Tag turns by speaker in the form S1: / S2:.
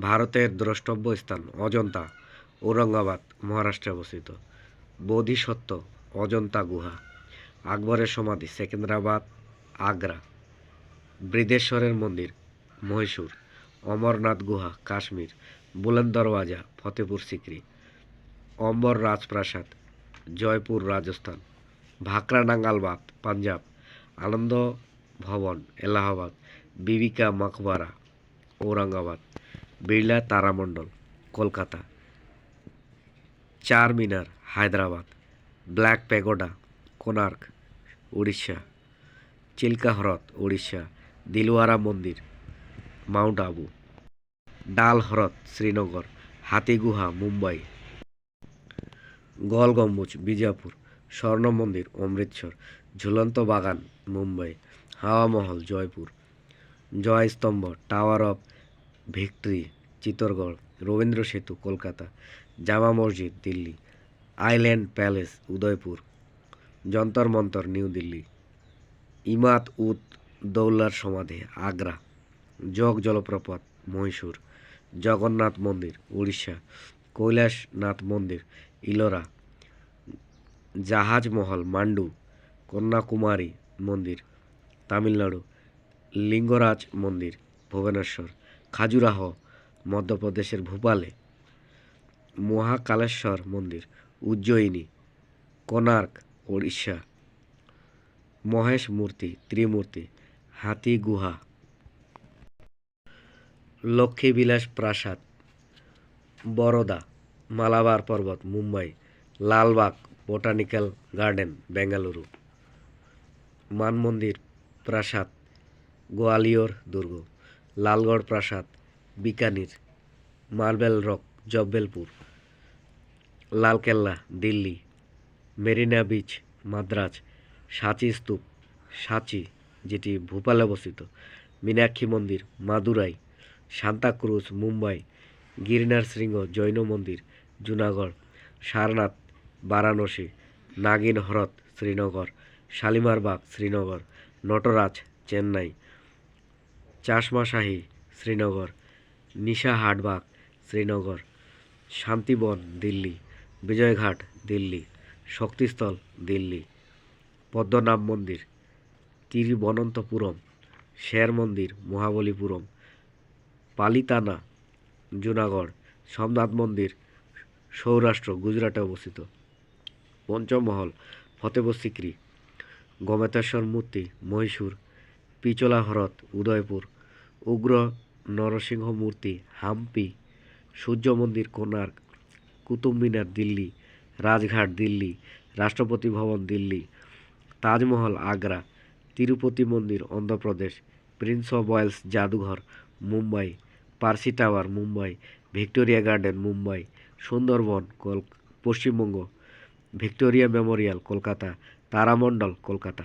S1: ভারতের দ্রষ্টব্য স্থান অজন্তা, ঔরঙ্গাবাদ, মহারাষ্ট্রে অবস্থিত। বোধিসত্ত্ব, অজন্তা গুহা। আকবরের সমাধি সেকেন্দ্রাবাদ, আগ্রা। বৃদেশ্বরের মন্দির, মহীশূর। অমরনাথ গুহা, কাশ্মীর। বুলন্দ দরওয়াজা ফতেপুর সিকরি। অম্বর রাজপ্রাসাদ, জয়পুর রাজস্থান। ভাকরা নাঙ্গালবাদ পাঞ্জাব। আনন্দ ভবন, এলাহাবাদ। বিবিকা মকবরা, ঔরঙ্গাবাদ। বিড়লা তারামণ্ডল Kolkata. Char Minar, Hyderabad. Black pagoda Konark Orissa. Chilka হ্রদ, উড়িষ্যা। দিলওয়ারা মন্দির, মাউন্ট আবু। ডাল হ্রদ, শ্রীনগর। হাতিগুহা, মুম্বাই। গোল গম্বুজ বিজাপুর। স্বর্ণ মন্দির, অমৃতসর। ঝুলন্ত বাগান, Mumbai. Hawa Mahal, Jaipur. Jaistambh, tower of victory, Chittorgarh, Rabindra Setu, Kolkata, Jama Masjid, Delhi, island palace, Udaipur, Jantar Mantar, New Delhi, Emad উদ দৌলার সমাধি, আগ্রা, যোগ জলপ্রপাত, মহীশূর, জগন্নাথ মন্দির, উড়িষ্যা, কৈলাসনাথ মন্দির, ইলোরা জাহাজ মহল মান্ডু, কন্যাকুমারী মন্দির, তামিলনাড়ু, লিঙ্গরাজ মন্দির, ভুবনেশ্বর খাজুরাহ, মধ্যপ্রদেশের ভোপালে, মহাকালেশ্বর মন্দির, উজ্জয়িনী কোনার্ক উড়িষ্যা মহেশ মূর্তি, ত্রিমূর্তি, হাতি গুহা, লক্ষ্মীবিলাস প্রাসাদ, বরোদা, মালাবার পর্বত, মুম্বাই, লালবাগ, বোটানিক্যাল গার্ডেন, বেঙ্গালুরু, মানমন্দির প্রাসাদ, গোয়ালিয়র দুর্গ। লালগড় প্রাসাদ, Bikaner, marble rock, Jabalpur, Lal Qila, Delhi, Marina beach, Madras, সাঁচি স্তূপ, সাঁচি, যেটি ভোপালে অবস্থিত, মীনাক্ষী মন্দির, মাদুরাই, সান্তাক্রুজ, মুম্বাই, গিরনার শৃঙ্গ, জৈন মন্দির, জুনাগড়, সারনাথ, বারাণসী, নাগিন হ্রদ, শ্রীনগর, শালিমার বাগ, শ্রীনগর, নটরাজ, চেন্নাই চাশমাশাহী শ্রীনগর। নিশাহাটবাগ শ্রীনগর। শান্তিবন, দিল্লি। বিজয়ঘাট, দিল্লি। শক্তিস্থল, দিল্লি। পদ্মনাভ মন্দির। তিরুবনন্তপুরম। শের মন্দির, মহাবলীপুরম। পালিতানা, জুনাগড়। সোমনাথ মন্দির, সৌরাষ্ট্র, গুজরাটে অবস্থিত। পঞ্চমহল ফতেপুর সিক্রি। গমেতেশ্বর মূর্তি, মহীশূর। পিচলা হ্রদ, উদয়পুর, উগ্র নরসিংহ মূর্তি হাম্পি সূর্য মন্দির কোনার্ক কুতুব মিনার দিল্লি, রাজঘাট দিল্লি, রাষ্ট্রপতি ভবন দিল্লি, তাজমহল আগ্রা, তিরুপতি মন্দির অন্ধ্রপ্রদেশ, প্রিন্স অফ ওয়েলস জাদুঘর Mumbai, Parsi tower Mumbai, Victoria garden Mumbai, Sundarban call, Paschimbanga, Victoria Memorial Kolkata, তারামণ্ডল কলকাতা।